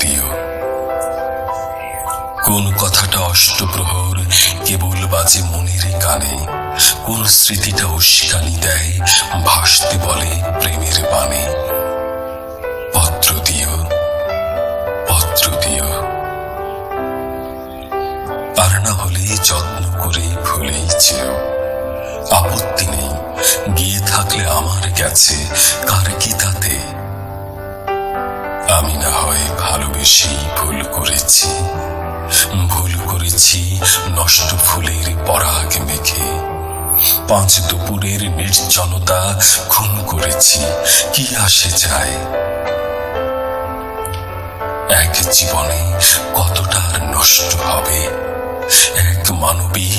দিকে কোন কথাটা অষ্টপ্রহর কেবল বাজে মনের কানে, কোন স্মৃতিটা উস্কানি দেয় ভাসতে বলে প্রেমের বাণে। পত্র না হলে যত্ন করে ভুলেই চেও আপত্তি নেই, গিয়ে থাকলে আমার গেছে, কার কি তাতে? আমি না হয় ভালোবেসেই ভুল করেছি। ভুল করেছি নষ্ট ফুলের পরাগ মেখে। পাঁচ দুপুরের নির্জনতা খুন করেছি। কি আসে যায়? এক জীবনে কতটা নষ্ট হবে? এক মানবী